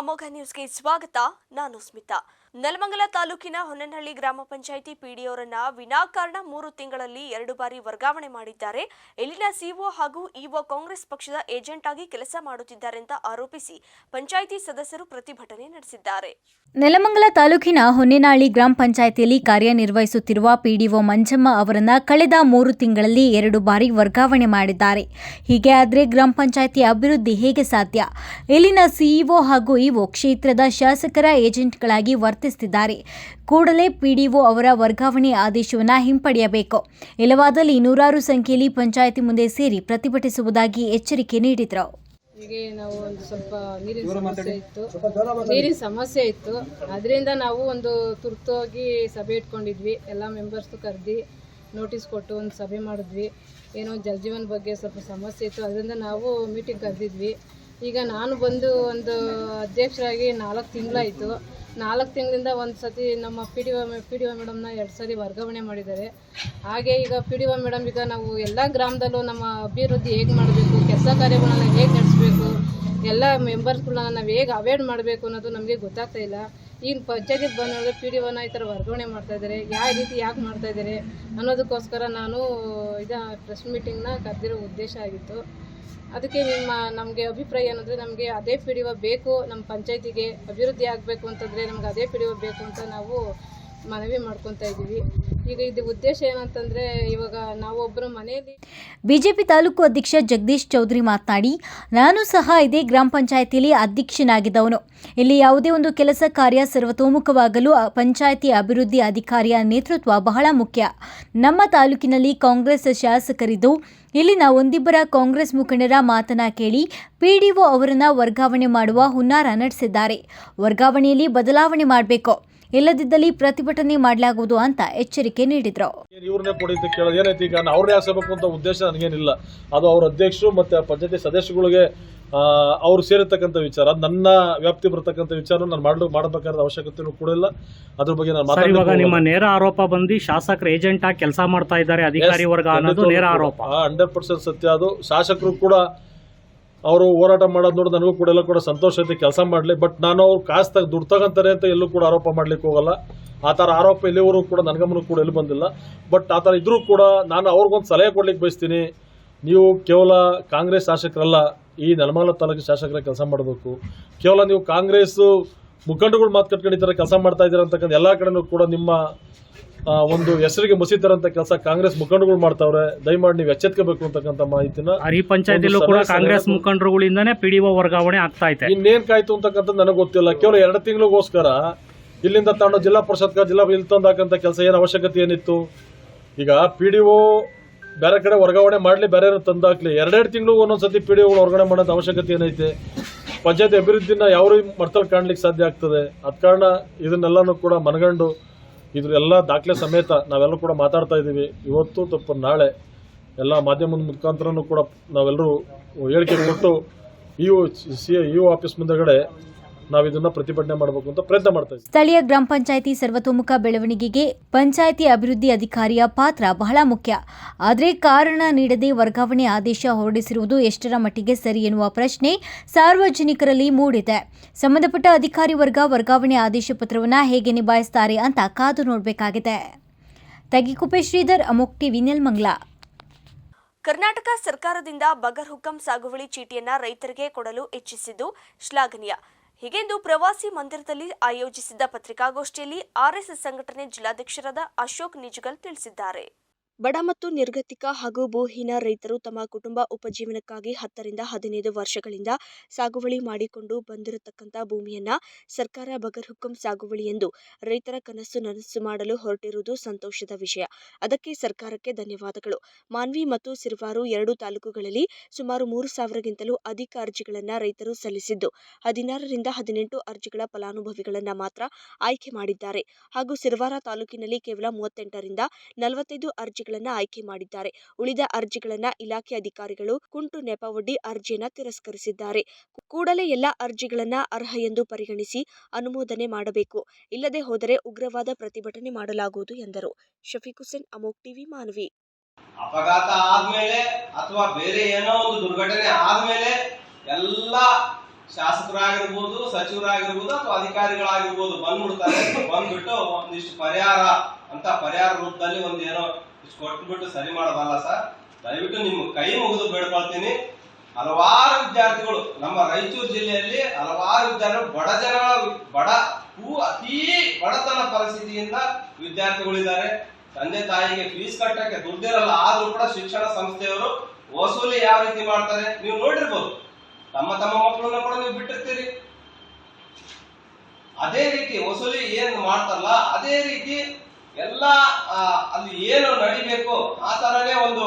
ಅಮೋಘ ನ್ಯೂಸ್ಗೆ ಸ್ವಾಗತ ನಾನು ಸ್ಮಿತಾ ನೆಲಮಂಗಲ ತಾಲೂಕಿನ ಹೊನ್ನನಹಳ್ಳಿ ಗ್ರಾಮ ಪಂಚಾಯಿತಿ ಪಿಡಿಒರನ್ನ ವಿನಾಕಾರಣ ಮೂರು ತಿಂಗಳಲ್ಲಿ ಎರಡು ಬಾರಿ ವರ್ಗಾವಣೆ ಮಾಡಿದ್ದಾರೆ. ಇಲ್ಲಿನ ಸಿಒ ಹಾಗೂ ಇಒ ಕಾಂಗ್ರೆಸ್ ಪಕ್ಷದ ಏಜೆಂಟ್ ಆಗಿ ಕೆಲಸ ಮಾಡುತ್ತಿದ್ದಾರೆ ಅಂತ ಆರೋಪಿಸಿ ಪಂಚಾಯಿತಿ ಸದಸ್ಯರು ಪ್ರತಿಭಟನೆ ನಡೆಸಿದ್ದಾರೆ. ನೆಲಮಂಗಲ ತಾಲೂಕಿನ ಹೊನ್ನೆನಹಳ್ಳಿ ಗ್ರಾಮ ಪಂಚಾಯಿತಿಯಲ್ಲಿ ಕಾರ್ಯನಿರ್ವಹಿಸುತ್ತಿರುವ ಪಿಡಿಒ ಮಂಜಮ್ಮ ಅವರನ್ನ ಕಳೆದ ಮೂರು ತಿಂಗಳಲ್ಲಿ ಎರಡು ಬಾರಿ ವರ್ಗಾವಣೆ ಮಾಡಿದ್ದಾರೆ. ಹೀಗೆ ಆದರೆ ಗ್ರಾಮ ಪಂಚಾಯಿತಿ ಅಭಿವೃದ್ಧಿ ಹೇಗೆ ಸಾಧ್ಯ? ಇಲ್ಲಿನ ಸಿಇಒ ಹಾಗೂ ಇಒ ಕ್ಷೇತ್ರದ ಶಾಸಕರ ಏಜೆಂಟ್ಗಳಾಗಿ ವರ್ತಿಸುತ್ತಿದ್ದಾರೆ ಕೂಡಲೇ ಪಿಡಿಒ ಅವರ ವರ್ಗಾವಣೆ ಆದೇಶವನ್ನು ಹಿಂಪಡೆಯಬೇಕು. ಇಲ್ಲವಾದಲ್ಲಿ ನೂರಾರು ಸಂಖ್ಯೆಯಲ್ಲಿ ಪಂಚಾಯಿತಿ ಮುಂದೆ ಸೇರಿ ಪ್ರತಿಭಟಿಸುವುದಾಗಿ ಎಚ್ಚರಿಕೆ ನೀಡಿದರು. ಹೀಗೆ ನಾವು ಒಂದು ಸ್ವಲ್ಪ ನೀರಿನ ಸಮಸ್ಯೆ ಇತ್ತು. ನೀರಿನ ಸಮಸ್ಯೆ ಇತ್ತು. ಅದರಿಂದ ನಾವು ಒಂದು ತುರ್ತಾಗಿ ಸಭೆ ಇಟ್ಕೊಂಡಿದ್ವಿ. ಎಲ್ಲ ಮೆಂಬರ್ಸ್ದು ಕರೆದಿ ನೋಟಿಸ್ ಕೊಟ್ಟು ಒಂದು ಸಭೆ ಮಾಡಿದ್ವಿ. ಏನೋ ಜಲಜೀವನ ಬಗ್ಗೆ ಸ್ವಲ್ಪ ಸಮಸ್ಯೆ ಇತ್ತು. ಅದರಿಂದ ನಾವು ಮೀಟಿಂಗ್ ಕರೆದಿದ್ವಿ. ಈಗ ನಾನು ಬಂದು ಒಂದು ಅಧ್ಯಕ್ಷರಾಗಿ ನಾಲ್ಕು ತಿಂಗಳಾಯಿತು. ನಾಲ್ಕು ತಿಂಗಳಿಂದ ಒಂದು ಸತಿ ನಮ್ಮ P D O P D O ಮೇಡಮ್ನ ಎರಡು ಸರಿ ವರ್ಗಾವಣೆ ಮಾಡಿದ್ದಾರೆ. ಹಾಗೆ ಈಗ ಪಿ ಡಿ ಒ ಮೇಡಮ್ ಈಗ ನಾವು ಎಲ್ಲ ಗ್ರಾಮದಲ್ಲೂ ನಮ್ಮ ಅಭಿವೃದ್ಧಿ ಹೇಗೆ ಮಾಡಬೇಕು, ಕೆಲಸ ಕಾರ್ಯಗಳನ್ನ ಹೇಗೆ ನಡೆಸಬೇಕು, ಎಲ್ಲ ಮೆಂಬರ್ಸ್ಗಳನ್ನ ನಾವು ಹೇಗೆ ಅವಾಯ್ಡ್ ಮಾಡಬೇಕು ಅನ್ನೋದು ನಮಗೆ ಗೊತ್ತಾಗ್ತಾ ಇಲ್ಲ. ಈಗ ಪಂಚಾಯತಿ ಬಂದ್ರೆ ಪಿ ಡಿ ಒನ ಈ ಥರ ವರ್ಗಾವಣೆ ಮಾಡ್ತಾ ಇದ್ದಾರೆ. ಯಾವ ರೀತಿ ಯಾಕೆ ಮಾಡ್ತಾ ಇದ್ದಾರೆ ಅನ್ನೋದಕ್ಕೋಸ್ಕರ ನಾನು ಇದ ಪ್ರೆಸ್ ಮೀಟಿಂಗ್ನ ಕರೆದಿರೋ ಉದ್ದೇಶ ಆಗಿತ್ತು. ಅದಕ್ಕೆ ನಿಮ್ಮ, ನಮಗೆ ಅಭಿಪ್ರಾಯ ಏನಂದರೆ ನಮಗೆ ಅದೇ ಪಿ ಬೇಕು ನಮ್ಮ ಪಂಚಾಯತಿಗೆ ಅಭಿವೃದ್ಧಿ ಆಗಬೇಕು ಅಂತಂದರೆ ನಮ್ಗೆ ಅದೇ ಪಿ ಬೇಕು ಅಂತ ನಾವು ಮನವಿ ಮಾಡ್ಕೊತಾ ಇದ್ದೀವಿ ಇದು ಉದ್ದೇಶ ಇವಾಗ ಮನೆಯಲ್ಲಿ ಬಿಜೆಪಿ ತಾಲೂಕು ಅಧ್ಯಕ್ಷ ಜಗದೀಶ್ ಚೌಧರಿ ಮಾತನಾಡಿ, ನಾನು ಸಹ ಇದೇ ಗ್ರಾಮ ಪಂಚಾಯತಿಯಲ್ಲಿ ಅಧ್ಯಕ್ಷನಾಗಿದ್ದವನು. ಇಲ್ಲಿ ಯಾವುದೇ ಒಂದು ಕೆಲಸ ಕಾರ್ಯ ಸರ್ವತೋಮುಖವಾಗಲು ಪಂಚಾಯಿತಿ ಅಭಿವೃದ್ಧಿ ಅಧಿಕಾರಿಯ ನೇತೃತ್ವ ಬಹಳ ಮುಖ್ಯ. ನಮ್ಮ ತಾಲೂಕಿನಲ್ಲಿ ಕಾಂಗ್ರೆಸ್ ಶಾಸಕರಿದ್ದು ಇಲ್ಲಿನ ಒಂದಿಬ್ಬರ ಕಾಂಗ್ರೆಸ್ ಮುಖಂಡರ ಮಾತನ್ನ ಕೇಳಿ ಪಿಡಿಒ ಅವರನ್ನು ವರ್ಗಾವಣೆ ಮಾಡುವ ಹುನ್ನಾರ ನಡೆಸಿದ್ದಾರೆ. ವರ್ಗಾವಣೆಯಲ್ಲಿ ಬದಲಾವಣೆ ಮಾಡಬೇಕು. ಇಲ್ಲದಿದ್ದಲ್ಲಿ ಪ್ರತಿಭಟನೆ ಮಾಡಲಾಗುವುದು ಅಂತ ಎಚ್ಚರಿಕೆ ನೀಡಿದರು. ಇವ್ರನ್ನೇ ಕೊಡಿ ಅಂತ ಕೇಳೋದು ಏನೈತಿ? ಈಗ ನಾನು ಅವ್ರನ್ನೇ ಹಾಕ್ಸಬೇಕು ಅಂತ ಉದ್ದೇಶ ನನಗೇನಿಲ್ಲ. ಅದು ಅವ್ರ ಅಧ್ಯಕ್ಷರು ಮತ್ತೆ ಪಂಚಾಯತಿ ಸದಸ್ಯಗಳಿಗೆ ಅವ್ರು ಸೇರಿರ್ತಕ್ಕಂಥ ವಿಚಾರ ಅದು ನನ್ನ ವ್ಯಾಪ್ತಿ ಬರ್ತಕ್ಕಂಥ ವಿಚಾರ ನಾನು ಮಾಡಲು ಮಾಡಬೇಕಾದ ಅವಶ್ಯಕತೆನೂ ಕೂಡ ಇಲ್ಲ. ಅದ್ರ ಬಗ್ಗೆ ನಾನು ಸರ್ ಇವಾಗ ನಿಮ್ಮ ನೇರ ಆರೋಪ ಬಂದು ಶಾಸಕರ ಏಜೆಂಟ್ ಆಗಿ ಕೆಲಸ ಮಾಡ್ತಾ ಇದ್ದಾರೆ ಅಧಿಕಾರಿ ವರ್ಗ ಅನ್ನೋದು ನೇರ ಆರೋಪ. ಹಂಡ್ರೆಡ್ ಪರ್ಸೆಂಟ್ ಸತ್ಯ ಅದು. ಶಾಸಕರು ಕೂಡ ಅವರು ಹೋರಾಟ ಮಾಡೋದು ನೋಡಿ, ನನಗೂ ಕೂಡ ಎಲ್ಲ ಕೂಡ ಸಂತೋಷ ಐತೆ ಕೆಲಸ ಮಾಡಲಿ. ಬಟ್ ನಾನು ಅವ್ರು ಕಾಸು ತಗ ದುಡ್ಡು ತಗೊಂತಾರೆ ಅಂತ ಎಲ್ಲೂ ಕೂಡ ಆರೋಪ ಮಾಡ್ಲಿಕ್ಕೆ ಹೋಗಲ್ಲ. ಆ ಥರ ಆರೋಪ ಎಲ್ಲಿವರೆಗೂ ಕೂಡ ನನ್ನ ಗಮನಕ್ಕೆ ಕೂಡ ಎಲ್ಲೂ ಬಂದಿಲ್ಲ. ಬಟ್ ಆ ಥರ ಇದ್ರೂ ಕೂಡ ನಾನು ಅವ್ರಿಗೊಂದು ಸಲಹೆ ಕೊಡ್ಲಿಕ್ಕೆ ಬಯಸ್ತೀನಿ. ನೀವು ಕೇವಲ ಕಾಂಗ್ರೆಸ್ ಶಾಸಕರಲ್ಲ, ಈ ನೆಲಮಂಗಲ ತಾಲೂಕಿನ ಶಾಸಕರ ಕೆಲಸ ಮಾಡಬೇಕು. ಕೇವಲ ನೀವು ಕಾಂಗ್ರೆಸ್ಸು ಮುಖಂಡಗಳು ಮಾತು ಕಟ್ಕೊಂಡು ಈ ಥರ ಕೆಲಸ ಮಾಡ್ತಾ ಇದ್ದೀರ ಅಂತಕ್ಕಂಥ ಎಲ್ಲ ಕಡೆನೂ ಕೂಡ ನಿಮ್ಮ ಒಂದು ಹೆಸರಿಗೆ ಮುಸಿತರಂತ ಕೆಲಸ ಕಾಂಗ್ರೆಸ್ ಮುಖಂಡಗಳು ಮಾಡ್ತಾವ್ರೆ ದಯಮಾಡಿ ನೀವು ಎಚ್ಚೆತ್ಕೋಬೇಕು ಅಂತಕ್ಕಂಥ ಮಾಹಿತಿನ. ಈ ಪಂಚಾಯತಿಲೂ ಕೂಡ ಕಾಂಗ್ರೆಸ್ ಮುಖಂಡರುಗಳಿಂದನೇ ಮುಖಂಡರುಗಳಿಂದಾನೇ ಪಿ ಡಿ ವರ್ಗಾವಣೆ ಆಗ್ತಾ ಇದೆ. ಇನ್ನೇನ್ ಕಾಯ್ತು ಅಂತಕ್ಕಂಥ ನನಗೆ ಗೊತ್ತಿಲ್ಲ. ಕೇವಲ ಎರಡು ತಿಂಗಳಿಗೋಸ್ಕರ ಇಲ್ಲಿಂದ ತಾಂಡ ಜಿಲ್ಲಾ ಪರಿಷತ್ಗ ಜಿಲ್ಲಾ ಇಲ್ಲಿ ತಂದಾಕಂತ ಕೆಲಸ ಏನು ಅವಶ್ಯಕತೆ ಏನಿತ್ತು? ಈಗ ಪಿ ಡಿ ಒ ಬೇರೆ ಕಡೆ ವರ್ಗಾವಣೆ ಮಾಡಲಿ ಬೇರೆ ತಂದಾಕ್ಲಿ ಎರಡೆರಡು ತಿಂಗಳು ಒಂದೊಂದ್ಸತಿ ಪಿ ಡಿ ಒಗಳು ವರ್ಗಾವಣೆ ಮಾಡೋದು ಅವಶ್ಯಕತೆ ಏನೈತೆ? ಪಂಚಾಯತ್ ಅಭಿವೃದ್ಧಿನ ಯಾವ ಮರ್ತಲ್ಲಿ ಕಾಣ್ಲಿಕ್ಕೆ ಸಾಧ್ಯ ಆಗ್ತದೆ? ಅದ ಕಾರಣ ಇದನ್ನೆಲ್ಲನೂ ಕೂಡ ಮನಗಂಡು ಇದ್ರ ಎಲ್ಲ ದಾಖಲೆ ಸಮೇತ ನಾವೆಲ್ಲರೂ ಕೂಡ ಮಾತಾಡ್ತಾ ಇದ್ದೀವಿ. ಇವತ್ತು ತಪ್ಪು ನಾಳೆ ಎಲ್ಲ ಮಾಧ್ಯಮದ ಮುಖಾಂತರನೂ ಕೂಡ ನಾವೆಲ್ಲರೂ ಹೇಳಿಕೆ ಕೊಟ್ಟು ಇ ಸಿ ಇ ಆಫೀಸ್ ಮುಂದೆಗಡೆ ನಾವು ಇದನ್ನ ಪ್ರತಿಭಟನೆ ಮಾಡಬೇಕು ಅಂತ ಪ್ರಯತ್ನ ಮಾಡ್ತಾ ಇದ್ದೀವಿ. ಸ್ಥಳೀಯ ಗ್ರಾಮ ಪಂಚಾಯಿತಿ ಸರ್ವತೋಮುಖ ಬೆಳವಣಿಗೆಗೆ ಪಂಚಾಯಿತಿ ಅಭಿವೃದ್ಧಿ ಅಧಿಕಾರಿಯ ಪಾತ್ರ ಬಹಳ ಮುಖ್ಯ. ಆದರೆ ಕಾರಣ ನೀಡದೆ ವರ್ಗಾವಣೆ ಆದೇಶ ಹೊರಡಿಸಿರುವುದು ಎಷ್ಟರ ಮಟ್ಟಿಗೆ ಸರಿ ಎನ್ನುವ ಪ್ರಶ್ನೆ ಸಾರ್ವಜನಿಕರಲ್ಲಿ ಮೂಡಿದೆ. ಸಂಬಂಧಪಟ್ಟ ಅಧಿಕಾರಿ ವರ್ಗ ವರ್ಗಾವಣೆ ಆದೇಶ ಪತ್ರವನ್ನು ಹೇಗೆ ನಿಭಾಯಿಸುತ್ತಾರೆ ಅಂತ ಕಾದು ನೋಡಬೇಕಾಗಿದೆ. ತಗಿಕುಪೆ ಶ್ರೀಧರ್ ಅಮೋಕ್ ಟಿವಿ ನೆಲ್ಮಂಗ್ಲ. ಕರ್ನಾಟಕ ಸರ್ಕಾರದಿಂದ ಬಗರ್ ಹುಕಂ ಸಾಗುವಳಿ ಚೀಟಿಯನ್ನ ರೈತರಿಗೆ ಕೊಡಲು ಇಚ್ಛಿಸಿದ್ದು ಶ್ಲಾಘನೀಯ. ಹೀಗೆಂದು ಪ್ರವಾಸಿ ಮಂದಿರದಲ್ಲಿ ಆಯೋಜಿಸಿದ್ದ ಪತ್ರಿಕಾಗೋಷ್ಠಿಯಲ್ಲಿ ಆರ್ಎಸ್ಎಸ್ ಸಂಘಟನೆ ಜಿಲ್ಲಾಧ್ಯಕ್ಷರಾದ ಅಶೋಕ್ ನಿಜಗಲ್ ತಿಳಿಸಿದ್ದಾರೆ. ಬಡ ಮತ್ತು ನಿರ್ಗತಿಕ ಹಾಗೂ ಭೂಹೀನ ರೈತರು ತಮ್ಮ ಕುಟುಂಬ ಉಪಜೀವನಕ್ಕಾಗಿ ಹತ್ತರಿಂದ ಹದಿನೈದು ವರ್ಷಗಳಿಂದ ಸಾಗುವಳಿ ಮಾಡಿಕೊಂಡು ಬಂದಿರತಕ್ಕಂಥ ಭೂಮಿಯನ್ನ ಸರ್ಕಾರ ಬಗರ್ ಹುಕುಂ ಸಾಗುವಳಿ ಎಂದು ರೈತರ ಕನಸು ನನಸು ಮಾಡಲು ಹೊರಟಿರುವುದು ಸಂತೋಷದ ವಿಷಯ. ಅದಕ್ಕೆ ಸರ್ಕಾರಕ್ಕೆ ಧನ್ಯವಾದಗಳು. ಮಾನ್ವಿ ಮತ್ತು ಸಿರ್ವಾರು ಎರಡು ತಾಲೂಕುಗಳಲ್ಲಿ ಸುಮಾರು ಮೂರು ಸಾವಿರಗಿಂತಲೂ ಅಧಿಕ ಅರ್ಜಿಗಳನ್ನು ರೈತರು ಸಲ್ಲಿಸಿದ್ದು, ಹದಿನಾರರಿಂದ ಹದಿನೆಂಟು ಅರ್ಜಿಗಳ ಫಲಾನುಭವಿಗಳನ್ನ ಮಾತ್ರ ಆಯ್ಕೆ ಮಾಡಿದ್ದಾರೆ. ಹಾಗೂ ಸಿರ್ವಾರ ತಾಲೂಕಿನಲ್ಲಿ ಕೇವಲ ಮೂವತ್ತೆಂಟರಿಂದ ನಲವತ್ತೈದು ಅರ್ಜಿಗಳನ್ನ ಆಯ್ಕೆ ಮಾಡಿದ್ದಾರೆ. ಉಳಿದ ಅರ್ಜಿಗಳನ್ನ ಇಲಾಖೆ ಅಧಿಕಾರಿಗಳು ಕುಂಟು ನೆಪವೊಡ್ಡಿ ಅರ್ಜಿಯನ್ನ ತಿರಸ್ಕರಿಸಿದ್ದಾರೆ. ಕೂಡಲೇ ಎಲ್ಲ ಅರ್ಜಿಗಳನ್ನ ಅರ್ಹ ಎಂದು ಪರಿಗಣಿಸಿ ಅನುಮೋದನೆ ಮಾಡಬೇಕು. ಇಲ್ಲದೆ ಹೋದರೆ ಉಗ್ರವಾದ ಪ್ರತಿಭಟನೆ ಮಾಡಲಾಗುವುದು ಎಂದರು. ಶಫೀಕ್ ಹುಸೇನ್, ಅಮೋಕ್ ಟಿವಿ, ಮಾನವಿ. ಅಪಘಾತ ಆದ್ಮೇಲೆ ಅಥವಾ ಬೇರೆ ಏನೋ ಒಂದು ದುರ್ಘಟನೆ ಆದ್ಮೇಲೆ ಎಲ್ಲ ಶಾಸಕರಾಗಿರ್ಬೋದು, ಸಚಿವರಾಗಿರ್ಬೋದು ಅಥವಾ ಅಧಿಕಾರಿಗಳಾಗಿರ್ಬೋದು ಬಂದ್ಬಿಡ್ತಾರೆ. ಬಂದ್ಬಿಟ್ಟು ಒಂದಿಷ್ಟು ಪರಿಹಾರ ಅಂತ ಪರಿಹಾರ ರೂಪದಲ್ಲಿ ಒಂದ್ ಏನೋ ಇಷ್ಟು ಕೊಟ್ಬಿಟ್ಟು ಸರಿ ಮಾಡೋದಲ್ಲ ಸರ್ ದಯವಿಟ್ಟು ನಿಮ್ಮ ಕೈ ಮುಗಿದು ಬೇಡ್ಕೊಳ್ತೀನಿ. ಹಲವಾರು ವಿದ್ಯಾರ್ಥಿಗಳು, ನಮ್ಮ ರಾಯಚೂರು ಜಿಲ್ಲೆಯಲ್ಲಿ ಹಲವಾರು ವಿದ್ಯಾರ್ಥಿಗಳು, ಬಡ ಜನಗಳ ಬಡ ಹೂ ಅತೀ ಬಡತನ ಪರಿಸ್ಥಿತಿಯಿಂದ ವಿದ್ಯಾರ್ಥಿಗಳಿದ್ದಾರೆ. ತಂದೆ ತಾಯಿಗೆ ಫೀಸ್ ಕಟ್ಟಕ್ಕೆ ದುಡ್ಡಿರಲ್ಲ ಆದ್ರೂ ಕೂಡ ಶಿಕ್ಷಣ ಸಂಸ್ಥೆಯವರು ವಸೂಲಿ ಯಾವ ರೀತಿ ಮಾಡ್ತಾರೆ ನೀವು ನೋಡಿರ್ಬೋದು. ತಮ್ಮ ತಮ್ಮ ಮಕ್ಕಳನ್ನ ಕೂಡ ನೀವು ಬಿಟ್ಟಿರ್ತೀರಿ. ಅದೇ ರೀತಿ ವಸೂಲಿ ಏನ್ ಮಾಡ್ತಾರಲ್ಲ, ಅದೇ ರೀತಿ ಎಲ್ಲ ಅಲ್ಲಿ ಏನು ನಡಿಬೇಕು, ಆ ತರನೇ ಒಂದು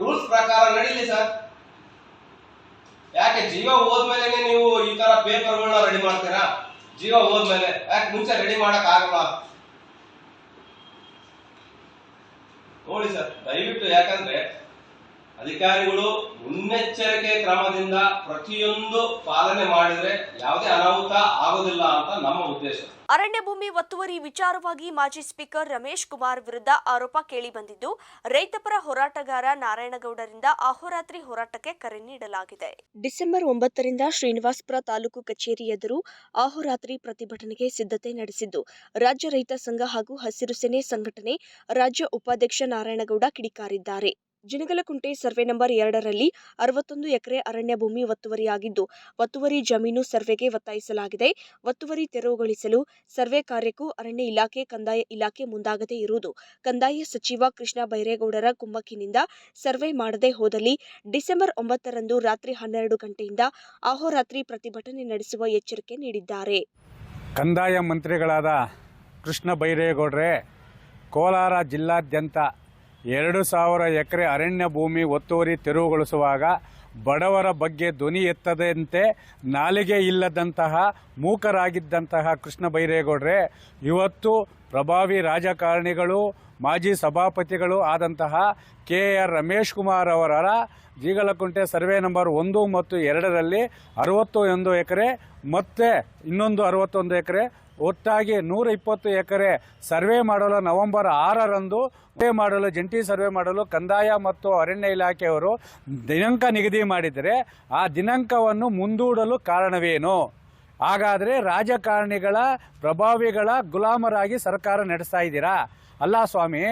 ರೂಲ್ಸ್ ಪ್ರಕಾರ ನಡೀಲಿ ಸರ್. ಯಾಕೆ ಜೀವ ಹೋದ್ಮೇಲೆ ನೀವು ಈ ತರ ಪೇಪರ್ಗಳನ್ನ ರೆಡಿ ಮಾಡ್ತೀರಾ? ಜೀವ ಹೋದ್ಮೇಲೆ. ಯಾಕೆ ಮುಂಚೆ ರೆಡಿ ಮಾಡಕ್ ಆಗಲ್ಲ? ನೋಡಿ ಸರ್, ದಯವಿಟ್ಟು ಯಾಕಂದ್ರೆ ಅಧಿಕಾರಿಗಳು ಮುನ್ನೆಚ್ಚರಿಕೆ ಕ್ರಮದಿಂದ ಪ್ರತಿಯೊಂದು ಪಾಲನೆ ಮಾಡಿದ್ರೆ ಯಾವುದೇ ಅನಾಹುತ ಆಗೋದಿಲ್ಲ ಅಂತ ನಮ್ಮ ಉದ್ದೇಶ. ಅರಣ್ಯ ಭೂಮಿ ಒತ್ತುವರಿ ವಿಚಾರವಾಗಿ ಮಾಜಿ ಸ್ಪೀಕರ್ ರಮೇಶ್ ಕುಮಾರ್ ವಿರುದ್ಧ ಆರೋಪ ಕೇಳಿಬಂದಿದ್ದು ರೈತಪರ ಹೋರಾಟಗಾರ ನಾರಾಯಣಗೌಡರಿಂದ ಅಹೋರಾತ್ರಿ ಹೋರಾಟಕ್ಕೆ ಕರೆ ನೀಡಲಾಗಿದೆ. ಡಿಸೆಂಬರ್ ಒಂಬತ್ತರಿಂದ ಶ್ರೀನಿವಾಸಪುರ ತಾಲೂಕು ಕಚೇರಿ ಎದುರು ಅಹೋರಾತ್ರಿ ಪ್ರತಿಭಟನೆಗೆ ಸಿದ್ಧತೆ ನಡೆಸಿದ್ದು ರಾಜ್ಯ ರೈತ ಸಂಘ ಹಾಗೂ ಹಸಿರು ಸೇನೆ ಸಂಘಟನೆ ರಾಜ್ಯ ಉಪಾಧ್ಯಕ್ಷ ನಾರಾಯಣಗೌಡ ಕಿಡಿಕಾರಿದ್ದಾರೆ. ಜಿನಗಲಕುಂಟೆ ಸರ್ವೆ ನಂಬರ್ ಎರಡರಲ್ಲಿ ಅರವತ್ತೊಂದು ಎಕರೆ ಅರಣ್ಯ ಭೂಮಿ ಒತ್ತುವರಿಯಾಗಿದ್ದು, ಒತ್ತುವರಿ ಜಮೀನು ಸರ್ವೆಗೆ ಒತ್ತಾಯಿಸಲಾಗಿದೆ. ಒತ್ತುವರಿ ತೆರವುಗೊಳಿಸಲು ಸರ್ವೆ ಕಾರ್ಯಕ್ಕೂ ಅರಣ್ಯ ಇಲಾಖೆ, ಕಂದಾಯ ಇಲಾಖೆ ಮುಂದಾಗದೇ ಇರುವುದು. ಕಂದಾಯ ಸಚಿವ ಕೃಷ್ಣ ಬೈರೇಗೌಡರ ಕುಮ್ಮಕ್ಕಿನಿಂದ ಸರ್ವೆ ಮಾಡದೆ ಹೋದಲ್ಲಿ ಡಿಸೆಂಬರ್ ಒಂಬತ್ತರಂದು ರಾತ್ರಿ ಹನ್ನೆರಡು ಗಂಟೆಯಿಂದ ಅಹೋರಾತ್ರಿ ಪ್ರತಿಭಟನೆ ನಡೆಸುವ ಎಚ್ಚರಿಕೆ ನೀಡಿದ್ದಾರೆ. ಕಂದಾಯ ಮಂತ್ರಿಗಳಾದ ಕೃಷ್ಣ ಬೈರೇಗೌಡರೇ, ಕೋಲಾರ ಜಿಲ್ಲಾದ್ಯಂತ ಎರಡು ಸಾವಿರ ಎಕರೆ ಅರಣ್ಯ ಭೂಮಿ ಒತ್ತುವರಿ ತೆರವುಗೊಳಿಸುವಾಗ ಬಡವರ ಬಗ್ಗೆ ಧ್ವನಿ ಎತ್ತದಂತೆ ನಾಲಿಗೆ ಇಲ್ಲದಂತಹ ಮೂಕರಾಗಿದ್ದಂತಹ ಕೃಷ್ಣ ಬೈರೇಗೌಡ್ರೆ, ಇವತ್ತು ಪ್ರಭಾವಿ ರಾಜಕಾರಣಿಗಳು, ಮಾಜಿ ಸಭಾಪತಿಗಳು ಆದಂತಹ ಕೆ ಆರ್ ರಮೇಶ್ ಕುಮಾರ್ ಅವರ ಜೀಗಲಕುಂಟೆ ಸರ್ವೆ ನಂಬರ್ ಒಂದು ಮತ್ತು ಎರಡರಲ್ಲಿ ಅರವತ್ತು ಒಂದು ಎಕರೆ, ಮತ್ತೆ ಇನ್ನೊಂದು ಅರವತ್ತೊಂದು ಎಕರೆ ಒಟ್ಟಾಗಿ ನೂರ ಇಪ್ಪತ್ತು ಎಕರೆ ಸರ್ವೆ ಮಾಡಲು ನವೆಂಬರ್ ಆರರಂದು ಸರ್ವೆ ಮಾಡಲು, ಜಂಟಿ ಸರ್ವೆ ಮಾಡಲು ಕಂದಾಯ ಮತ್ತು ಅರಣ್ಯ ಇಲಾಖೆಯವರು ದಿನಾಂಕ ನಿಗದಿ ಮಾಡಿದರೆ ಆ ದಿನಾಂಕವನ್ನು ಮುಂದೂಡಲು ಕಾರಣವೇನು? ಹಾಗಾದರೆ ರಾಜಕಾರಣಿಗಳ, ಪ್ರಭಾವಿಗಳ ಗುಲಾಮರಾಗಿ ಸರ್ಕಾರ ನಡೆಸ್ತಾ ಇದ್ದೀರಾ? ಅಲ್ಲ ಸ್ವಾಮಿ,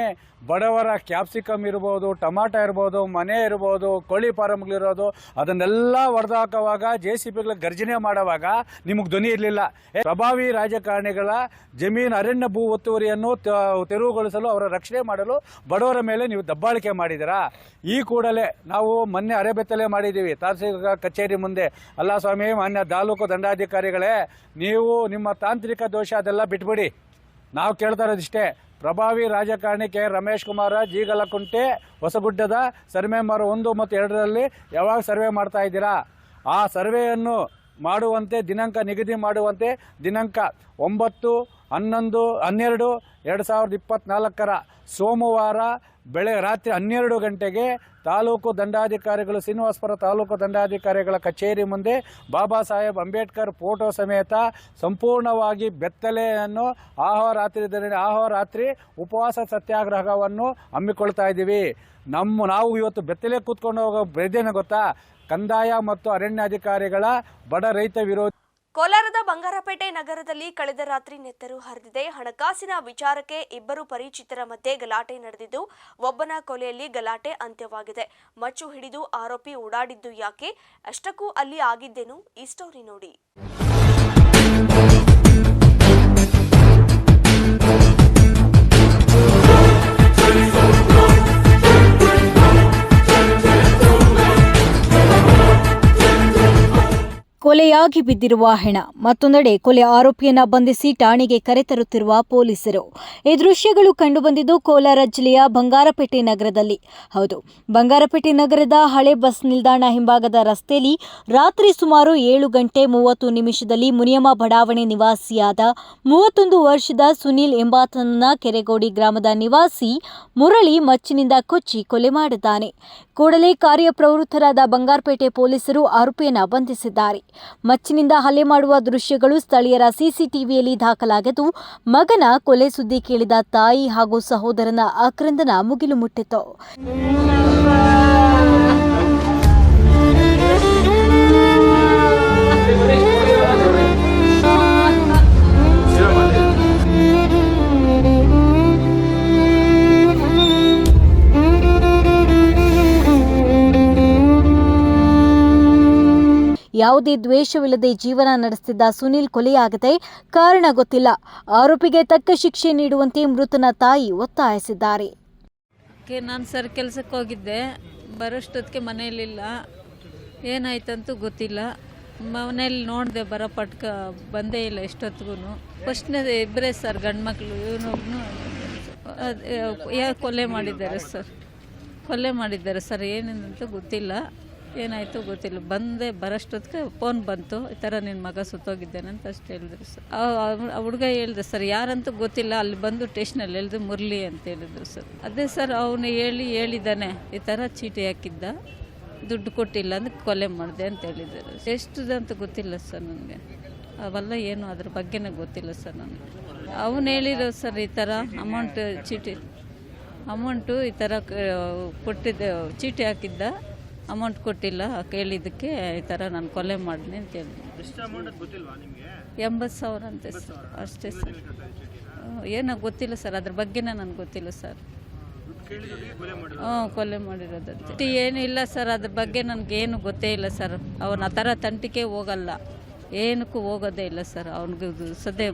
ಬಡವರ ಕ್ಯಾಪ್ಸಿಕಮ್ ಇರ್ಬೋದು, ಟಮಾಟ ಇರ್ಬೋದು, ಮನೆ ಇರ್ಬೋದು, ಕೋಳಿ ಫಾರಮ್ಗಳಿರೋದು ಅದನ್ನೆಲ್ಲ ಹೊಡೆದಾಕುವಾಗ ಜೆ ಸಿ ಪಿಗಳ ಗರ್ಜನೆ ಮಾಡುವಾಗ ನಿಮಗೆ ಧ್ವನಿ ಇರಲಿಲ್ಲ. ಪ್ರಭಾವಿ ರಾಜಕಾರಣಿಗಳ ಜಮೀನು ಅರಣ್ಯ ಭೂ ಒತ್ತುವರಿಯನ್ನು ತೆರವುಗೊಳಿಸಲು ಅವರ ರಕ್ಷಣೆ ಮಾಡಲು ಬಡವರ ಮೇಲೆ ನೀವು ದಬ್ಬಾಳಿಕೆ ಮಾಡಿದ್ದೀರಾ? ಈ ಕೂಡಲೇ ನಾವು ಮೊನ್ನೆ ಅರೆಬೆತ್ತಲೆ ಮಾಡಿದ್ದೀವಿ ತಹಸೀಲ್ ಕಚೇರಿ ಮುಂದೆ. ಅಲ್ಲ ಸ್ವಾಮಿ, ಮಾನ್ಯ ತಾಲೂಕು ದಂಡಾಧಿಕಾರಿಗಳೇ, ನೀವು ನಿಮ್ಮ ತಾಂತ್ರಿಕ ದೋಷ ಅದೆಲ್ಲ ಬಿಟ್ಬಿಡಿ. ನಾವು ಕೇಳ್ತಾ ಇರೋದಿಷ್ಟೇ. ಪ್ರಭಾವಿ ರಾಜಕಾರಣಿ ಕೆ ರಮೇಶ್ ಕುಮಾರ, ಜೀಗಲಕುಂಟೆ, ಹೊಸಗುಡ್ಡದ ಸರ್ವೆ ನಂಬರ್ ಒಂದು ಮತ್ತು ಎರಡರಲ್ಲಿ ಯಾವಾಗ ಸರ್ವೆ ಮಾಡ್ತಾ ಇದ್ದೀರಾ? ಆ ಸರ್ವೆಯನ್ನು ಮಾಡುವಂತೆ, ದಿನಾಂಕ ನಿಗದಿ ಮಾಡುವಂತೆ, ದಿನಾಂಕ ಒಂಬತ್ತು ಹನ್ನೊಂದು, ಹನ್ನೆರಡು, ಎರಡು ಸಾವಿರದ ಇಪ್ಪತ್ತ್ನಾಲ್ಕರ ಸೋಮವಾರ ಬೆಳೆ, ರಾತ್ರಿ ಹನ್ನೆರಡು ಗಂಟೆಗೆ ತಾಲೂಕು ದಂಡಾಧಿಕಾರಿಗಳು, ಶ್ರೀನಿವಾಸಪುರ ತಾಲೂಕು ದಂಡಾಧಿಕಾರಿಗಳ ಕಚೇರಿ ಮುಂದೆ ಬಾಬಾ ಸಾಹೇಬ್ ಅಂಬೇಡ್ಕರ್ ಫೋಟೋ ಸಮೇತ ಸಂಪೂರ್ಣವಾಗಿ ಬೆತ್ತಲೆಯನ್ನು ಆಹೋರಾತ್ರಿ ಆಹೋ ಆಹೋರಾತ್ರಿ ಉಪವಾಸ ಸತ್ಯಾಗ್ರಹವನ್ನು ಹಮ್ಮಿಕೊಳ್ತಾ ಇದ್ದೀವಿ. ನಮ್ಮ ನಾವು ಇವತ್ತು ಬೆತ್ತಲೆ ಕೂತ್ಕೊಂಡು ಹೋಗೋ ಬೆದ್ದೇನೆ ಗೊತ್ತಾ? ಕಂದಾಯ ಮತ್ತು ಅರಣ್ಯ ಅಧಿಕಾರಿಗಳ ಬಡ ರೈತ ವಿರೋಧಿ ಕೋಲಾರದ ಬಂಗಾರಪೇಟೆ ನಗರದಲ್ಲಿ ಕಳೆದ ರಾತ್ರಿ ನೆತ್ತರು ಹರಿದಿದೆ. ಹಣಕಾಸಿನ ವಿಚಾರಕ್ಕೆ ಇಬ್ಬರು ಪರಿಚಿತರ ಮಧ್ಯೆ ಗಲಾಟೆ ನಡೆದಿದ್ದು, ಒಬ್ಬನ ಕೊಲೆಯಲ್ಲಿ ಗಲಾಟೆ ಅಂತ್ಯವಾಗಿದೆ. ಮಚ್ಚು ಹಿಡಿದು ಆರೋಪಿ ಓಡಾಡಿದ್ದು ಯಾಕೆ? ಅಷ್ಟಕ್ಕೂ ಅಲ್ಲಿ ಆಗಿದ್ದೇನು? ಈ ಸ್ಟೋರಿ ನೋಡಿ. ಕೊಲೆಯಾಗಿ ಬಿದ್ದಿರುವ ಹೆಣ. ಮತ್ತೊಂದೆಡೆ ಕೊಲೆ ಆರೋಪಿಯನ್ನ ಬಂಧಿಸಿ ಠಾಣೆಗೆ ಕರೆತರುತ್ತಿರುವ ಪೊಲೀಸರು. ಈ ದೃಶ್ಯಗಳು ಕಂಡುಬಂದಿದ್ದು ಕೋಲಾರ ಜಿಲ್ಲೆಯ ಬಂಗಾರಪೇಟೆ ನಗರದಲ್ಲಿ. ಹೌದು, ಬಂಗಾರಪೇಟೆ ನಗರದ ಹಳೆ ಬಸ್ ನಿಲ್ದಾಣ ಹಿಂಭಾಗದ ರಸ್ತೆಯಲ್ಲಿ ರಾತ್ರಿ ಸುಮಾರು ಏಳು ಗಂಟೆ ಮೂವತ್ತು ನಿಮಿಷದಲ್ಲಿ ಮುನಿಯಮ್ಮ ಬಡಾವಣೆ ನಿವಾಸಿಯಾದ ಮೂವತ್ತೊಂದು ವರ್ಷದ ಸುನೀಲ್ ಎಂಬಾತನನ್ನ ಕೆರೆಗೋಡಿ ಗ್ರಾಮದ ನಿವಾಸಿ ಮುರಳಿ ಮಚ್ಚಿನಿಂದ ಕೊಚ್ಚಿ ಕೊಲೆ ಮಾಡಿದ್ದಾನೆ. ಕೂಡಲೇ ಕಾರ್ಯಪ್ರವೃತ್ತರಾದ ಬಂಗಾರಪೇಟೆ ಪೊಲೀಸರು ಆರೋಪಿಯನ್ನ ಬಂಧಿಸಿದ್ದಾರೆ. ಮಚ್ಚಿನಿಂದ ಹಲ್ಲೆ ಮಾಡುವ ದೃಶ್ಯಗಳು ಸ್ಥಳೀಯರ ಸಿಸಿಟಿವಿಯಲ್ಲಿ ದಾಖಲಾಗಿದ್ದು, ಮಗನ ಕೊಲೆ ಸುದ್ದಿ ಕೇಳಿದ ತಾಯಿ ಹಾಗೂ ಸಹೋದರನ ಆಕ್ರಂದನ ಮುಗಿಲು ಮುಟ್ಟಿತು. ಯಾವುದೇ ದ್ವೇಷವಿಲ್ಲದೆ ಜೀವನ ನಡೆಸುತ್ತಿದ್ದ ಸುನೀಲ್ ಕೊಲೆಯಾಗದೆ ಕಾರಣ ಗೊತ್ತಿಲ್ಲ. ಆರೋಪಿಗೆ ತಕ್ಕ ಶಿಕ್ಷೆ ನೀಡುವಂತೆ ಮೃತನ ತಾಯಿ ಒತ್ತಾಯಿಸಿದ್ದಾರೆ. ನಾನು ಸರ್ ಕೆಲಸಕ್ಕೆ ಹೋಗಿದ್ದೆ. ಬರೋಷ್ಟೊತ್ತಿಗೆ ಮನೆಯಲ್ಲಿಲ್ಲ ಏನಾಯ್ತಂತೂ ಗೊತ್ತಿಲ್ಲ. ಮನೇಲಿ ನೋಡಿದೆ ಬರೋ ಪಟ್ಕ ಬಂದೇ ಇಲ್ಲ ಎಷ್ಟೊತ್ತಿಗೂ ಫಸ್ಟ್ನೇ ಇಬ್ಬರೇ ಸರ್ ಗಂಡು ಮಕ್ಕಳು ಇವನೊಬ್ಬನು ಕೊಲೆ ಮಾಡಿದ್ದಾರೆ ಸರ್? ಕೊಲೆ ಮಾಡಿದ್ದಾರೆ ಸರ್ ಏನೇನಂತ ಗೊತ್ತಿಲ್ಲ. ಏನಾಯಿತು ಗೊತ್ತಿಲ್ಲ. ಬಂದೆ ಬರೋಷ್ಟೊತ್ತಿಗೆ ಫೋನ್ ಬಂತು. ಈ ಥರ ನಿನ್ನ ಮಗ ಸುತ್ತೋಗಿದ್ದಾನೆ ಅಂತ ಅಷ್ಟು ಹೇಳಿದ್ರು ಸರ್. ಆ ಹುಡುಗ ಹೇಳಿದೆ ಸರ್, ಯಾರಂತೂ ಗೊತ್ತಿಲ್ಲ. ಅಲ್ಲಿ ಬಂದು ಟೇಷನಲ್ಲಿ ಹೇಳಿದ್ರು ಮುರಳಿ ಅಂತ ಹೇಳಿದ್ರು ಸರ್. ಅದೇ ಸರ್, ಅವನು ಹೇಳಿ ಹೇಳಿದ್ದಾನೆ, ಈ ಥರ ಚೀಟಿ ಹಾಕಿದ್ದ, ದುಡ್ಡು ಕೊಟ್ಟಿಲ್ಲ ಅಂದ್ರೆ ಕೊಲೆ ಮಾಡಿದೆ ಅಂತ ಹೇಳಿದ್ದಾರೆ ಎಷ್ಟು ಅಂತ ಗೊತ್ತಿಲ್ಲ ಸರ್ ನನಗೆ. ಅವೆಲ್ಲ ಏನು ಅದ್ರ ಬಗ್ಗೆನೇ ಗೊತ್ತಿಲ್ಲ ಸರ್ ನನಗೆ. ಅವನು ಹೇಳಿರೋ ಸರ್, ಈ ಥರ ಅಮೌಂಟ್ ಚೀಟಿ ಅಮೌಂಟು ಈ ಥರ ಕೊಟ್ಟಿದ್ದೆ, ಚೀಟಿ ಹಾಕಿದ್ದ ಅಮೌಂಟ್ ಕೊಟ್ಟಿಲ್ಲ ಕೇಳಿದ್ದಕ್ಕೆ ಈ ಥರ ನಾನು ಕೊಲೆ ಮಾಡಿದೆ ಅಂತ ಹೇಳಿದೆ. ಎಂಬತ್ತು ಸಾವಿರ ಅಂತೆ ಸರ್ ಅಷ್ಟೇ ಸರ್. ಏನೋ ಗೊತ್ತಿಲ್ಲ ಸರ್ ಅದ್ರ ಬಗ್ಗೆನೇ ನನಗೆ ಗೊತ್ತಿಲ್ಲ ಸರ್. ಹ್ಞೂ ಕೊಲೆ ಮಾಡಿರೋದಂತೆ ಏನು ಇಲ್ಲ ಸರ್ ಅದ್ರ ಬಗ್ಗೆ ನನಗೇನು ಗೊತ್ತೇ ಇಲ್ಲ ಸರ್. ಅವನ ಆ ಥರ ತಂಟಿಕೆ ಹೋಗಲ್ಲ. ಏನಕ್ಕೂ ಹೋಗೋದೇ ಇಲ್ಲ ಸರ್ ಅವನಿಗೆ ಸದ್ಯ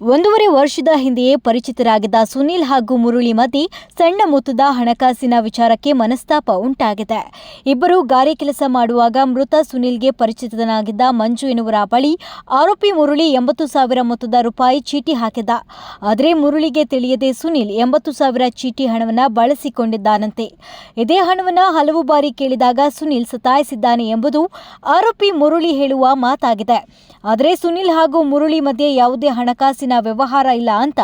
ಒಂದೂವರೆ ವರ್ಷದ ಹಿಂದೆಯೇ ಪರಿಚಿತರಾಗಿದ್ದ ಸುನೀಲ್ ಹಾಗೂ ಮುರುಳಿ ಮತಿ ಸಣ್ಣ ಮೊತ್ತದ ಹಣಕಾಸಿನ ವಿಚಾರಕ್ಕೆ ಮನಸ್ತಾಪ ಉಂಟಾಗಿದೆ. ಇಬ್ಬರು ಗಾರೆ ಕೆಲಸ ಮಾಡುವಾಗ ಮೃತ ಸುನೀಲ್ಗೆ ಪರಿಚಿತನಾಗಿದ್ದ ಮಂಜು ಎನ್ನುವರ ಬಳಿ ಆರೋಪಿ ಮುರುಳಿ ಎಂಬತ್ತು ಸಾವಿರ ಮೊತ್ತದ ರೂಪಾಯಿ ಚೀಟಿ ಹಾಕಿದ ಆದರೆ ಮುರುಳಿಗೆ ತಿಳಿಯದೆ ಸುನೀಲ್ ಎಂಬತ್ತು ಸಾವಿರ ಚೀಟಿ ಹಣವನ್ನು ಬಳಸಿಕೊಂಡಿದ್ದಾನಂತೆ. ಇದೇ ಹಣವನ್ನು ಹಲವು ಬಾರಿ ಕೇಳಿದಾಗ ಸುನೀಲ್ ಸತಾಯಿಸಿದ್ದಾನೆ ಎಂಬುದು ಆರೋಪಿ ಮುರುಳಿ ಹೇಳುವ ಮಾತಾಗಿದೆ. ಆದರೆ ಸುನಿಲ್ ಹಾಗೂ ಮುರುಳಿ ಮಧ್ಯೆ ಯಾವುದೇ ಹಣಕಾಸಿನ ವ್ಯವಹಾರ ಇಲ್ಲ ಅಂತ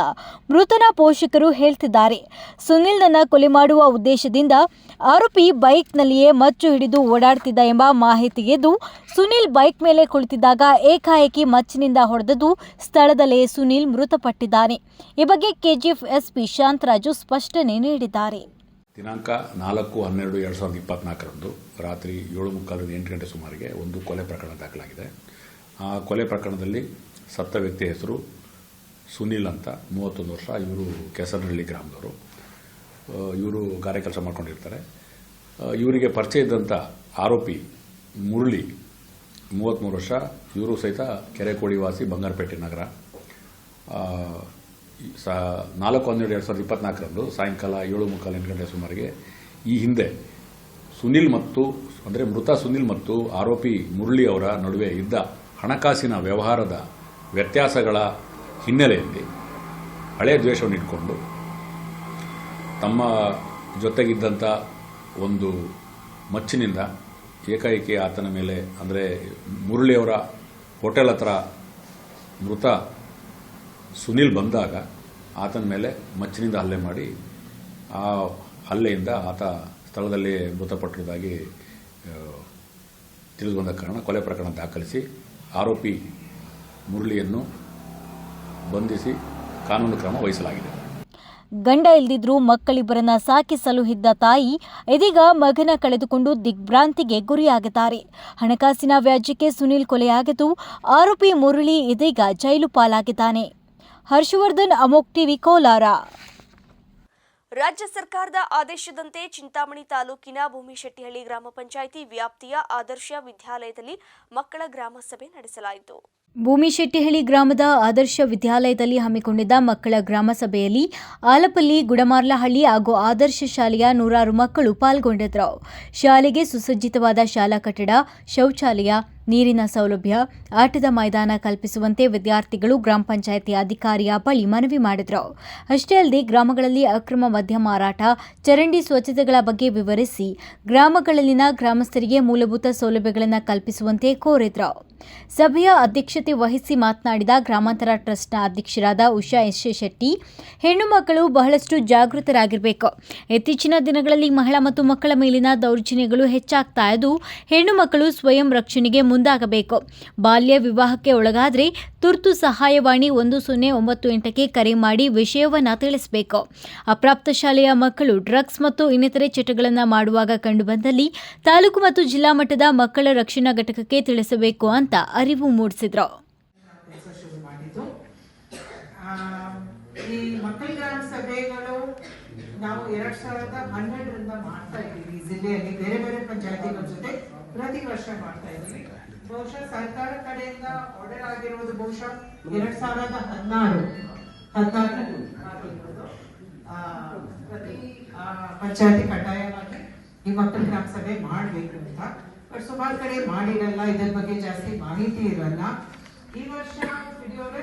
ಮೃತನ ಪೋಷಕರು ಹೇಳ್ತಿದ್ದಾರೆ. ಸುನಿಲ್ನನ್ನ ಕೊಲೆ ಮಾಡುವ ಉದ್ದೇಶದಿಂದ ಆರೋಪಿ ಬೈಕ್ನಲ್ಲಿಯೇ ಮಚ್ಚು ಹಿಡಿದು ಓಡಾಡ್ತಿದ್ದ ಎಂಬ ಮಾಹಿತಿಗೆದ್ದು ಸುನಿಲ್ ಬೈಕ್ ಮೇಲೆ ಕುಳಿತಿದ್ದಾಗ ಏಕಾಏಕಿ ಮಚ್ಚಿನಿಂದ ಹೊಡೆದದ್ದು ಸ್ಥಳದಲ್ಲೇ ಸುನಿಲ್ ಮೃತಪಟ್ಟಿದ್ದಾನೆ. ಈ ಬಗ್ಗೆ ಕೆಜಿಎಫ್ ಎಸ್ಪಿ ಶಾಂತರಾಜು ಸ್ಪಷ್ಟನೆ ನೀಡಿದ್ದಾರೆ. ದಿನಾಂಕ ನಾಲ್ಕು ಹನ್ನೆರಡು ಎರಡು ಸಾವಿರದ ಇಪ್ಪತ್ನಾಲ್ಕರಂದು ರಾತ್ರಿ ಏಳು ಮುಕ್ಕಾಲರಿಂದ ಎಂಟು ಗಂಟೆ ಸುಮಾರಿಗೆ ಒಂದು ಕೊಲೆ ಪ್ರಕರಣ ದಾಖಲಾಗಿದೆ. ಆ ಕೊಲೆ ಪ್ರಕರಣದಲ್ಲಿ ಸತ್ತ ವ್ಯಕ್ತಿಯ ಹೆಸರು ಸುನೀಲ್ ಅಂತ, ಮೂವತ್ತೊಂದು ವರ್ಷ, ಇವರು ಕೆಸರಹಳ್ಳಿ ಗ್ರಾಮದವರು. ಇವರು ಗಾರೆ ಕೆಲಸ ಮಾಡ್ಕೊಂಡಿರ್ತಾರೆ. ಇವರಿಗೆ ಪರಿಚಯ ಇದ್ದಂಥ ಆರೋಪಿ ಮುರಳಿ ಮೂವತ್ತ್ಮೂರು ವರ್ಷ, ಇವರು ಸಹಿತ ಕೆರೆಕೋಡಿ ವಾಸಿ ಬಂಗಾರಪೇಟೆ ನಗರ. ಸ, ನಾಲ್ಕು ಹನ್ನೆರಡು ಎರಡು ಸಾವಿರದ ಇಪ್ಪತ್ನಾಲ್ಕರಂದು ಸಾಯಂಕಾಲ ಏಳು ಮುಕ್ಕಾಲು ಎಂಟು ಗಂಟೆ ಸುಮಾರಿಗೆ ಈ ಹಿಂದೆ ಸುನಿಲ್ ಮತ್ತು, ಅಂದರೆ ಮೃತ ಸುನಿಲ್ ಮತ್ತು ಆರೋಪಿ ಮುರಳಿ ಅವರ ನಡುವೆ ಇದ್ದ ಹಣಕಾಸಿನ ವ್ಯವಹಾರದ ವ್ಯತ್ಯಾಸಗಳ ಹಿನ್ನೆಲೆಯಲ್ಲಿ ಹಳೆಯ ದ್ವೇಷವನ್ನು ಇಟ್ಕೊಂಡು ತಮ್ಮ ಜೊತೆಗಿದ್ದಂಥ ಒಂದು ಮಚ್ಚಿನಿಂದ ಏಕಾಏಕಿ ಆತನ ಮೇಲೆ, ಅಂದರೆ ಮುರಳಿಯವರ ಹೋಟೆಲ್ ಹತ್ರ ಮೃತ ಸುನಿಲ್ ಬಂದಾಗ ಆತನ ಮೇಲೆ ಮಚ್ಚಿನಿಂದ ಹಲ್ಲೆ ಮಾಡಿ, ಆ ಹಲ್ಲೆಯಿಂದ ಆತ ಸ್ಥಳದಲ್ಲಿ ಮೃತಪಟ್ಟಿರುವುದಾಗಿ ತಿಳಿದು ಬಂದ ಕಾರಣ ಕೊಲೆ ಪ್ರಕರಣ ದಾಖಲಿಸಿ ಆರೋಪಿ ಮುರಳಿಯನ್ನು ಬಂಧಿಸಿ ಕಾನೂನು ಕ್ರಮ ವಹಿಸಲಾಗಿದೆ. ಗಂಡ ಇಲ್ದಿದ್ರೂ ಮಕ್ಕಳಿಬ್ಬರನ್ನ ಸಾಕಿ ಸಲುಹಿದ್ದ ತಾಯಿ ಇದೀಗ ಮಗನ ಕಳೆದುಕೊಂಡು ದಿಗ್ಭ್ರಾಂತಿಗೆ ಗುರಿಯಾಗಿದ್ದಾರೆ. ಹಣಕಾಸಿನ ವ್ಯಾಜ್ಯಕ್ಕೆ ಸುನೀಲ್ ಕೊಲೆಯಾಗಿದ್ದು ಆರೋಪಿ ಮುರಳಿ ಇದೀಗ ಜೈಲು ಪಾಲಾಗಿದ್ದಾನೆ. ಹರ್ಷವರ್ಧನ್ ಅಮೋಕ್ ಟಿವಿ ಕೋಲಾರ. ರಾಜ್ಯ ಸರ್ಕಾರದ ಆದೇಶದಂತೆ ಚಿಂತಾಮಣಿ ತಾಲೂಕಿನ ಭೂಮಿಶೆಟ್ಟಿಹಳ್ಳಿ ಗ್ರಾಮ ಪಂಚಾಯಿತಿ ವ್ಯಾಪ್ತಿಯ ಆದರ್ಶ ವಿದ್ಯಾಲಯದಲ್ಲಿ ಮಕ್ಕಳ ಗ್ರಾಮ ಸಭೆ ನಡೆಸಲಾಯಿತು. ಭೂಮಿಶೆಟ್ಟಿಹಳ್ಳಿ ಗ್ರಾಮದ ಆದರ್ಶ ವಿದ್ಯಾಲಯದಲ್ಲಿ ಹಮ್ಮಿಕೊಂಡಿದ್ದ ಮಕ್ಕಳ ಗ್ರಾಮ ಸಭೆಯಲ್ಲಿ ಆಲಪಲ್ಲಿ, ಗುಡಮಾರ್ಲಹಳ್ಳಿ ಹಾಗೂ ಆದರ್ಶ ಶಾಲೆಯ ನೂರಾರು ಮಕ್ಕಳು ಪಾಲ್ಗೊಂಡಿದ್ದರು. ಶಾಲೆಗೆ ಸುಸಜ್ಜಿತವಾದ ಶಾಲಾ ಕಟ್ಟಡ, ಶೌಚಾಲಯ, ನೀರಿನ ಸೌಲಭ್ಯ, ಆಟದ ಮೈದಾನ ಕಲ್ಪಿಸುವಂತೆ ವಿದ್ಯಾರ್ಥಿಗಳು ಗ್ರಾಮ ಪಂಚಾಯಿತಿ ಅಧಿಕಾರಿಯ ಬಳಿ ಮನವಿ ಮಾಡಿದರು. ಅಷ್ಟೇ ಅಲ್ಲದೆ ಗ್ರಾಮಗಳಲ್ಲಿ ಅಕ್ರಮ ಮದ್ಯ ಮಾರಾಟ, ಚರಂಡಿ ಸ್ವಚ್ಛತೆಗಳ ಬಗ್ಗೆ ವಿವರಿಸಿ ಗ್ರಾಮಗಳಲ್ಲಿನ ಗ್ರಾಮಸ್ಥರಿಗೆ ಮೂಲಭೂತ ಸೌಲಭ್ಯಗಳನ್ನು ಕಲ್ಪಿಸುವಂತೆ ಕೋರಿದ್ರು. ಸಭೆಯ ಅಧ್ಯಕ್ಷತೆ ವಹಿಸಿ ಮಾತನಾಡಿದ ಗ್ರಾಮಾಂತರ ಟ್ರಸ್ಟ್ನ ಅಧ್ಯಕ್ಷರಾದ ಉಷಾ ಎಸ್ ಶೆಟ್ಟಿ, ಹೆಣ್ಣು ಮಕ್ಕಳು ಬಹಳಷ್ಟು ಜಾಗೃತರಾಗಿರಬೇಕು. ಇತ್ತೀಚಿನ ದಿನಗಳಲ್ಲಿ ಮಹಿಳಾ ಮತ್ತು ಮಕ್ಕಳ ಮೇಲಿನ ದೌರ್ಜನ್ಯಗಳು ಹೆಚ್ಚಾಗ್ತಾ ಇದ್ದು, ಹೆಣ್ಣು ಮಕ್ಕಳು ಸ್ವಯಂ ರಕ್ಷಣೆಗೆ ಮುಂದಾಗಬೇಕು. ಬಾಲ್ಯ ವಿವಾಹಕ್ಕೆ ಒಳಗಾದರೆ ತುರ್ತು ಸಹಾಯವಾಣಿ ಒಂದು ಸೊನ್ನೆ ಒಂಬತ್ತು ಎಂಟಕ್ಕೆ ಕರೆ ಮಾಡಿ ವಿಷಯವನ್ನು ತಿಳಿಸಬೇಕು. ಅಪ್ರಾಪ್ತ ಶಾಲೆಯ ಮಕ್ಕಳು ಡ್ರಗ್ಸ್ ಮತ್ತು ಇನ್ನಿತರೆ ಚಟಗಳನ್ನು ಮಾಡುವಾಗ ಕಂಡುಬಂದಲ್ಲಿ ತಾಲೂಕು ಮತ್ತು ಜಿಲ್ಲಾ ಮಟ್ಟದ ಮಕ್ಕಳ ರಕ್ಷಣಾ ಘಟಕಕ್ಕೆ ತಿಳಿಸಬೇಕು ಅಂತ ಅರಿವು ಮೂಡಿಸಿದ್ರು. ನಾವು ಎರಡ್ ಸಾವಿರದ ಹನ್ನೆರಡರಿಂದ ಮಾಡ್ತಾ ಇದ್ದೀವಿ. ಜಿಲ್ಲೆಯಲ್ಲಿ ಬೇರೆ ಬೇರೆ ಜೊತೆ ಪ್ರತಿ ವರ್ಷ ಮಾಡ್ತಾ ಇದ್ದೀವಿ. ಬಹುಶಃ ಸರ್ಕಾರ ಕಡೆಯಿಂದ ಆರ್ಡರ್ ಆಗಿರುವುದು ಬಹುಶಃ ಎರಡ್ ಸಾವಿರದ ಹದಿನಾರು. ಹದಿನಾರು ಪ್ರತಿ ಪಂಚಾಯತಿ ಕಡ್ಡಾಯವಾಗಿ ಈ ಮಕ್ಕಳ ಗ್ರಾಮ ಸಭೆ ಮಾಡಬೇಕು ಅಂತ. ಬಟ್ ಸುಮಾರು ಕಡೆ ಮಾಡಿರಲ್ಲ, ಇದ್ರ ಬಗ್ಗೆ ಜಾಸ್ತಿ ಮಾಹಿತಿ ಇರಲ್ಲ. ಈ ವರ್ಷ ವಿಡಿಯೋವೇ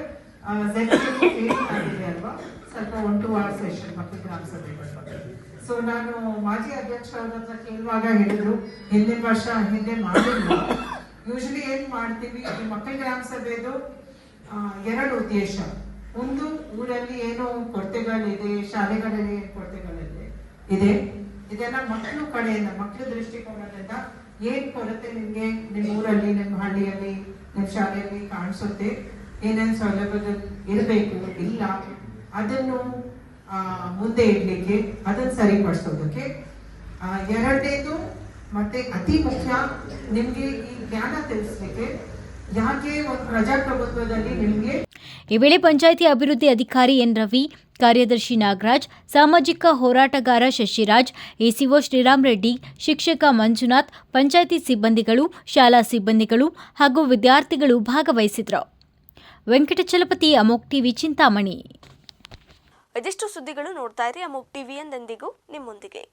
ಆಗಿದೆ ಅಲ್ವಾ? ಸ್ವಲ್ಪ ಒನ್ ಟು ಸೆಷನ್ ಮಕ್ಕಳ ಗ್ರಾಮ ಸಭೆ ಸೊ ನಾನು ಮಾಜಿ ಅಧ್ಯಕ್ಷರ ಹತ್ರ ಕೇಳುವಾಗ ಹೇಳಿದ್ರು, ಹಿಂದಿನ ವರ್ಷ ಹಿಂದೆ ಮಾಡಿಲ್ಲ. ಯೂಶಲಿ ಏನ್ ಮಾಡ್ತೀವಿ ಈ ಮಕ್ಕಳ ಗ್ರಾಮ ಸಭೆದು ಎರಡು ಉದ್ದೇಶ. ಒಂದು, ಊರಲ್ಲಿ ಏನು ಕೊರತೆಗಳಿದೆ, ಶಾಲೆಗಳಲ್ಲಿ ಏನು ಕೊರತೆಗಳಿದೆ, ಇದೆ. ಇದೆಲ್ಲ ಮಕ್ಕಳು ಕಡೆಯಿಂದ, ಮಕ್ಕಳ ದೃಷ್ಟಿಕೋನದಿಂದ ಏನ್ ಕೊರತೆ ನಿಮ್ಗೆ ನಿಮ್ಮ ಊರಲ್ಲಿ ನಿಮ್ಮ ಹಳ್ಳಿಯಲ್ಲಿ ನಿಮ್ಮ ಶಾಲೆಯಲ್ಲಿ ಕಾಣಿಸುತ್ತೆ? ಏನೇನ್ ಸೌಲಭ್ಯಗಳು ಇರಬೇಕು? ಇಲ್ಲ. ಅದನ್ನು ಮುಂದೆ ಇಡ್ಲಿಕ್ಕೆ, ಅದನ್ನ ಸರಿಪಡಿಸೋದಕ್ಕೆ ಎರಡನೇದು ಮತ್ತೆ ಅತಿ ಮುಖ್ಯ ನಿಮ್ಗೆ ಈ ಜ್ಞಾನ ತಿಳಿಸ್ಲಿಕ್ಕೆ ಯಾಕೆ ಒಂದು ಪ್ರಜಾಪ್ರಭುತ್ವದಲ್ಲಿ ನಿಮ್ಗೆ ಈ ವೇಳೆ ಪಂಚಾಯಿತಿ ಅಭಿವೃದ್ಧಿ ಅಧಿಕಾರಿ ಎನ್ ರವಿ ಕಾರ್ಯದರ್ಶಿ ನಾಗರಾಜ್ ಸಾಮಾಜಿಕ ಹೋರಾಟಗಾರ ಶಶಿರಾಜ್ ಎಸಿಒ ಶ್ರೀರಾಮ್ ರೆಡ್ಡಿ ಶಿಕ್ಷಕ ಮಂಜುನಾಥ್ ಪಂಚಾಯಿತಿ ಸಿಬ್ಬಂದಿಗಳು ಶಾಲಾ ಸಿಬ್ಬಂದಿಗಳು ಹಾಗೂ ವಿದ್ಯಾರ್ಥಿಗಳು ಭಾಗವಹಿಸಿದರು ವೆಂಕಟಚಲಪತಿ ಅಮೋಕ್ ಟಿವಿ ಚಿಂತಾಮಣಿ. ಇದಿಷ್ಟು ಸುದ್ದಿಗಳು ನೋಡ್ತಾ ಇರಿ ಅಮೋಕ್ ಟಿವಿ ಎಂದೆಂದಿಗೂ ನಿಮ್ಮೊಂದಿಗೆ.